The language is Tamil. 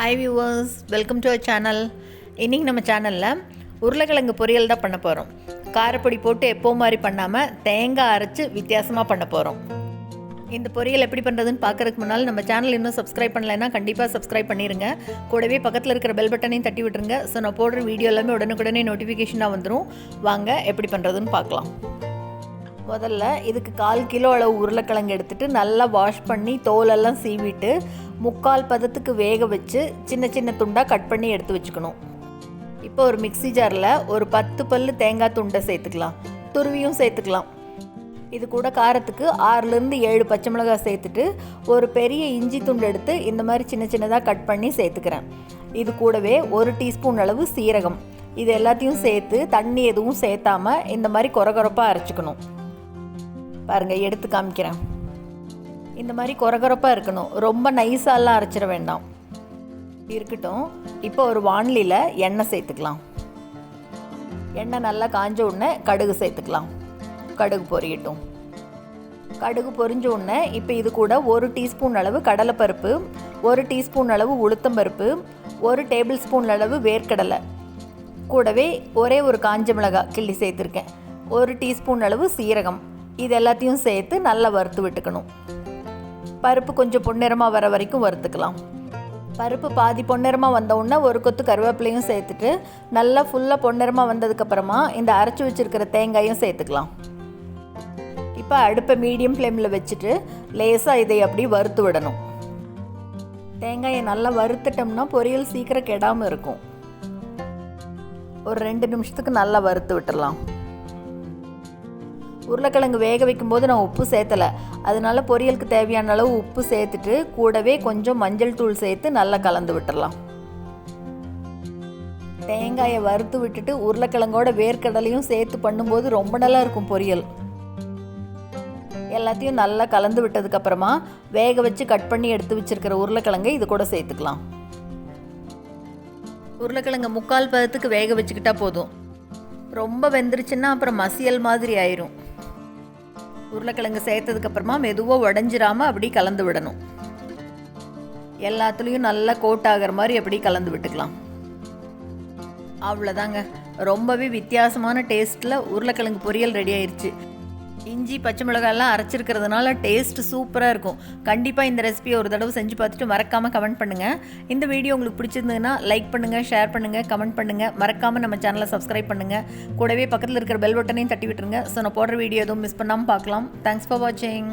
Hi viewers welcome to our channel இன்றைக்கி நம்ம சேனலில் உருளைக்கிழங்கு பொரியல் தான் பண்ண போகிறோம் காரப்பொடி போட்டு எப்போ மாதிரி பண்ணாமல் தேங்காய் அரைச்சி வித்தியாசமாக பண்ண போகிறோம் இந்த பொரியல் எப்படி பண்ணுறதுன்னு பார்க்கறதுக்கு முன்னால் நம்ம சேனல் இன்னும் சப்ஸ்கிரைப் பண்ணலைன்னா கண்டிப்பாக சப்ஸ்கிரைப் பண்ணிடுங்க கூடவே பக்கத்தில் இருக்கிற பெல் பட்டனையும் தட்டி விட்டுருங்க. ஸோ நான் போடுற வீடியோ எல்லாமே உடனுக்குடனே நோட்டிஃபிகேஷனாக வந்துடும் வாங்க எப்படி பண்ணுறதுன்னு பார்க்கலாம். முதல்ல இதுக்கு கால் கிலோ அளவு உருளைக்கிழங்கு எடுத்துட்டு நல்லா வாஷ் பண்ணி தோலெல்லாம் சீவிட்டு முக்கால் பதத்துக்கு வேக வச்சு சின்ன சின்ன துண்டாக கட் பண்ணி எடுத்து வச்சுக்கணும். இப்போ ஒரு மிக்ஸி ஜாரில் ஒரு பத்து பல்லு தேங்காய் துண்டை சேர்த்துக்கலாம். துருவியும் சேர்த்துக்கலாம். இது கூட காரத்துக்கு ஆறுலேருந்து ஏழு பச்சை மிளகாய் சேர்த்துட்டு ஒரு பெரிய இஞ்சி துண்டு எடுத்து இந்த மாதிரி சின்ன சின்னதாக கட் பண்ணி சேர்த்துக்கிறேன். இது கூடவே ஒரு டீஸ்பூன் அளவு சீரகம். இது எல்லாத்தையும் சேர்த்து தண்ணி எதுவும் சேர்த்தாம இந்த மாதிரி குறகுறப்பாக அரைச்சிக்கணும். பாருங்க எடுத்து காமிக்கிறேன். இந்த மாதிரி குறகுறப்பாக இருக்கணும். ரொம்ப நைஸாலாம் அரைச்சிட வேண்டாம். இருக்கட்டும். இப்போ ஒரு வானிலியில் எண்ணெய் சேர்த்துக்கலாம். எண்ணெய் நல்லா காஞ்ச உடனே கடுகு சேர்த்துக்கலாம். கடுகு பொரியட்டும். கடுகு பொரிஞ்ச உடனே இப்போ இது கூட ஒரு டீஸ்பூன் அளவு கடலைப்பருப்பு ஒரு டீஸ்பூன் அளவு உளுத்தம்பருப்பு ஒரு டேபிள் ஸ்பூன் அளவு வேர்க்கடலை. கூடவே ஒரே ஒரு காஞ்ச மிளகாய் கிள்ளி சேர்த்துருக்கேன். ஒரு டீஸ்பூன் அளவு சீரகம். இது எல்லாத்தையும் சேர்த்து நல்லா வறுத்து விட்டுக்கணும். பருப்பு கொஞ்சம் பொன்னிறமாக வர வரைக்கும் வறுத்துக்கலாம். பருப்பு பாதி பொன்னிறமாக வந்தவுடனே ஒரு கொத்து கருவேப்பிலையும் சேர்த்துட்டு நல்லா ஃபுல்லாக பொன்னிறமாக வந்ததுக்கப்புறமா இந்த அரைச்சி வச்சுருக்கிற தேங்காயும் சேர்த்துக்கலாம். இப்போ அடுப்பை மீடியம் ஃப்ளேமில் வச்சுட்டு லேசாக இதை அப்படி வறுத்து விடணும். தேங்காயை நல்லா வறுத்துட்டோம்னா பொரியல் சீக்கிரம் கெடாமல் இருக்கும். ஒரு ரெண்டு நிமிஷத்துக்கு நல்லா வறுத்து விட்டுடலாம் உருளைக்கிழங்கு வேக வைக்கும்போது நான் உப்பு சேர்த்தலை. அதனால பொரியலுக்கு தேவையான அளவு உப்பு சேர்த்துட்டு கூடவே கொஞ்சம் மஞ்சள் தூள் சேர்த்து நல்லா கலந்து விட்டுடலாம் தேங்காயை வறுத்து விட்டுட்டு உருளைக்கிழங்கோட வேர்க்கடலையும் சேர்த்து பண்ணும்போது ரொம்ப நல்லா இருக்கும் பொரியல். எல்லாத்தையும் நல்லா கலந்து விட்டதுக்கப்புறமா வேக வச்சு கட் பண்ணி எடுத்து வச்சிருக்கிற உருளைக்கிழங்கை இது கூட சேர்த்துக்கலாம். உருளைக்கிழங்க முக்கால் பதத்துக்கு வேக வச்சுக்கிட்டா போதும். ரொம்ப வெந்துருச்சுன்னா அப்புறம் மசியல் மாதிரி ஆயிரும். உருளைக்கிழங்கு சேர்த்ததுக்கப்புறமா மெதுவாக உடஞ்சிராமல் அப்படி கலந்து விடணும். எல்லாத்துலேயும் நல்லா கோட் ஆகிற மாதிரி அப்படி கலந்து விட்டுக்கலாம். அவ்வளோதாங்க ரொம்பவே வித்தியாசமான டேஸ்ட்டில் உருளைக்கிழங்கு பொரியல் ரெடி ஆயிடுச்சு இஞ்சி பச்சை மிளகாயெல்லாம் அரைச்சிருக்கிறதுனால டேஸ்ட் சூப்பராக இருக்கும். கண்டிப்பாக இந்த ரெசிபியை ஒரு தடவை செஞ்சு பார்த்துட்டு மறக்காமல் கமெண்ட் பண்ணுங்கள் இந்த வீடியோ உங்களுக்கு பிடிச்சிருந்ததுன்னா லைக் பண்ணுங்கள் ஷேர் பண்ணுங்கள் கமெண்ட் பண்ணுங்கள் மறக்காமல் நம்ம சேனலை சப்ஸ்கிரைப் பண்ணுங்கள் கூடவே பக்கத்தில் இருக்கிற பெல் பட்டனையும் தட்டி விட்டுருங்க. ஸோ நான் போடுற வீடியோ எதுவும் மிஸ் பண்ணாமல் பார்க்கலாம். தேங்க்ஸ் ஃபார் வாட்சிங்